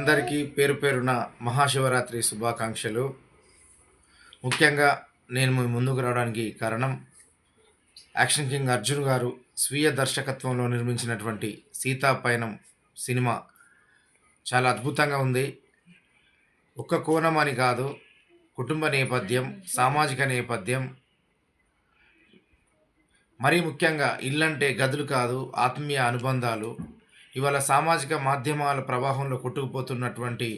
అందరికీ పేరు పేరున మహాశివరాత్రి శుభాకాంక్షలు. ముఖ్యంగా నేను మీ ముందుకు రావడానికి కారణం యాక్షన్ కింగ్ అర్జున్ గారు స్వీయ దర్శకత్వంలో నిర్మించినటువంటి సీతా పయనం సినిమా. చాలా అద్భుతంగా ఉంది. ఒక్క కోణం అని కాదు కుటుంబ నేపథ్యం సామాజిక నేపథ్యం. మరీ ముఖ్యంగా ఇల్లంటే గదులు కాదు ఆత్మీయ అనుబంధాలు. ఇవాళ సామాజిక మాధ్యమాల ప్రవాహంలో కొట్టుకుపోతున్నటువంటి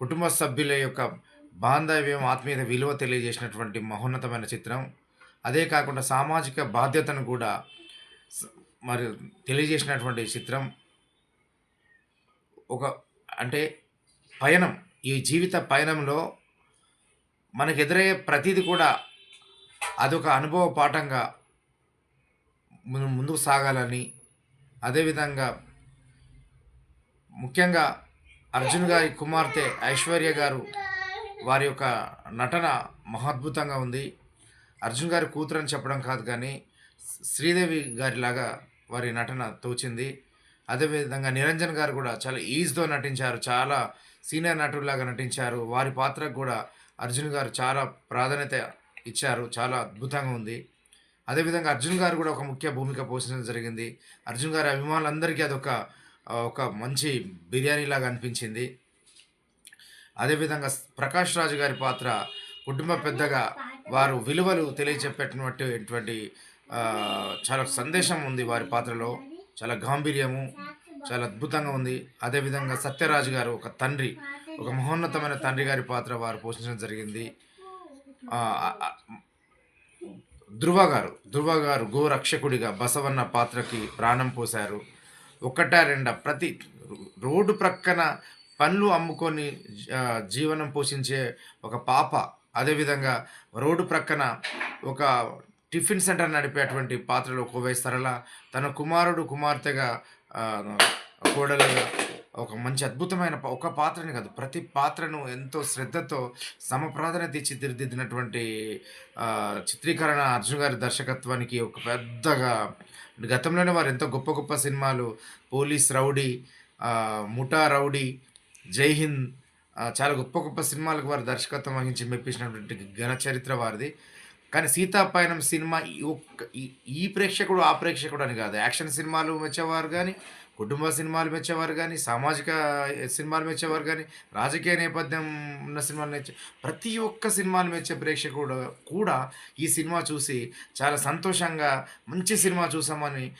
కుటుంబ సభ్యుల యొక్క బాంధవ్యం ఆత్మీయత విలువ తెలియజేసినటువంటి మహోన్నతమైన చిత్రం. అదే కాకుండా సామాజిక బాధ్యతను కూడా మరి తెలియజేసినటువంటి చిత్రం. ఒక అంటే పయనం ఈ జీవిత పయనంలో మనకు ఎదురయ్యే ప్రతిదీ కూడా అదొక అనుభవ పాఠంగా మనం ముందుకు సాగాలని అదేవిధంగా ముఖ్యంగా అర్జున్ గారి కుమార్తె ఐశ్వర్య గారు వారి యొక్క నటన మహాద్భుతంగా ఉంది. అర్జున్ గారి కూతురు అని చెప్పడం కాదు కానీ శ్రీదేవి గారిలాగా వారి నటన తోచింది. అదేవిధంగా నిరంజన్ గారు కూడా చాలా ఈజ్తో నటించారు. చాలా సీనియర్ నటుల్లాగా నటించారు. వారి పాత్రకు కూడా అర్జున్ గారు చాలా ప్రాధాన్యత ఇచ్చారు. చాలా అద్భుతంగా ఉంది. అదేవిధంగా అర్జున్ గారు కూడా ఒక ముఖ్య భూమిక పోషించడం జరిగింది. అర్జున్ గారి అభిమానులందరికీ అదొక ఒక మంచి బిర్యానీ లాగా అనిపించింది. అదేవిధంగా ప్రకాష్ రాజు గారి పాత్ర కుటుంబ పెద్దగా వారు విలువలు తెలియచెప్పేటటువంటి చాలా సందేశం ఉంది వారి పాత్రలో. చాలా గాంభీర్యము చాలా అద్భుతంగా ఉంది. అదేవిధంగా సత్యరాజు గారు ఒక తండ్రి ఒక మహోన్నతమైన తండ్రి గారి పాత్ర వారు పోషించడం జరిగింది. ధ్రువ ధృవ గారు ధృవ గారు గోరక్షకుడిగా బసవన్న పాత్రకి ప్రాణం పోశారు. ఒకటా రెండ? ప్రతి రోడ్డు ప్రక్కన పండ్లు అమ్ముకొని జీవనం పోషించే ఒక పాప. అదేవిధంగా రోడ్డు ప్రక్కన ఒక టిఫిన్ సెంటర్ నడిపేటువంటి పాత్రలో కోవై సరళ తన కుమారుడు కుమార్తెగా కోడలుగా ఒక మంచి అద్భుతమైన ఒక పాత్రని కాదు ప్రతి పాత్రను ఎంతో శ్రద్ధతో సమప్రాధాన్యత ఇచ్చి తీర్చిదిద్దినటువంటి చిత్రీకరణ అర్జున్ గారి దర్శకత్వానికి ఒక పెద్దగా గతంలోనే వారు ఎంతో గొప్ప గొప్ప సినిమాలు పోలీస్ రౌడీ ముఠా రౌడీ జై హింద్ చాలా గొప్ప గొప్ప సినిమాలకు వారు దర్శకత్వం వహించి మెప్పించినటువంటి ఘన చరిత్ర వారిది. కానీ సీతాపయనం సినిమా ఈ ఒక్క ఈ- ఈ ప్రేక్షకుడు ఆ ప్రేక్షకుడు అని కాదు యాక్షన్ సినిమాలు వచ్చేవారు కానీ కుటుంబ సినిమాలు మెచ్చేవారు కానీ సామాజిక సినిమాలు మెచ్చేవారు కానీ రాజకీయ నేపథ్యం ఉన్న సినిమాలు మెచ్చే ప్రతి ఒక్క సినిమాలు మెచ్చే ప్రేక్షకుడు కూడా ఈ సినిమా చూసి చాలా సంతోషంగా మంచి సినిమా చూసామని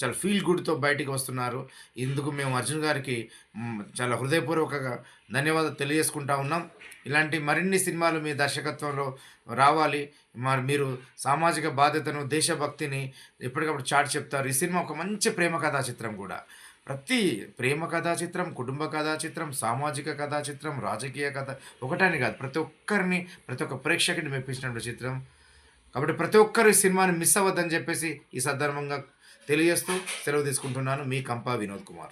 చాలా ఫీల్ గుడ్తో బయటికి వస్తున్నారు. ఇందుకు మేము అర్జున్ గారికి చాలా హృదయపూర్వకంగా ధన్యవాదాలు తెలియజేసుకుంటా ఉన్నాం. ఇలాంటి మరిన్ని సినిమాలు మీ దర్శకత్వంలో రావాలి. మరి మీరు సామాజిక బాధ్యతను దేశభక్తిని ఎప్పటికప్పుడు చాటి చెప్తారు. ఈ సినిమా ఒక మంచి ప్రేమ కథా చిత్రం కూడా. ప్రతి ప్రేమ కథా చిత్రం కుటుంబ కథా చిత్రం సామాజిక కథా చిత్రం రాజకీయ కథ ఒకటని కాదు. ప్రతి ఒక్కరిని ప్రతి ఒక్క ప్రేక్షకుని మెప్పించినటువంటి చిత్రం. కాబట్టి ప్రతి ఒక్కరు ఈ సినిమాని మిస్ అవ్వద్దని చెప్పేసి ఈ సందర్భంగా తెలియజేస్తూ సెలవు తీసుకుంటున్నాను. మీ కంపా వినోద్ కుమార్.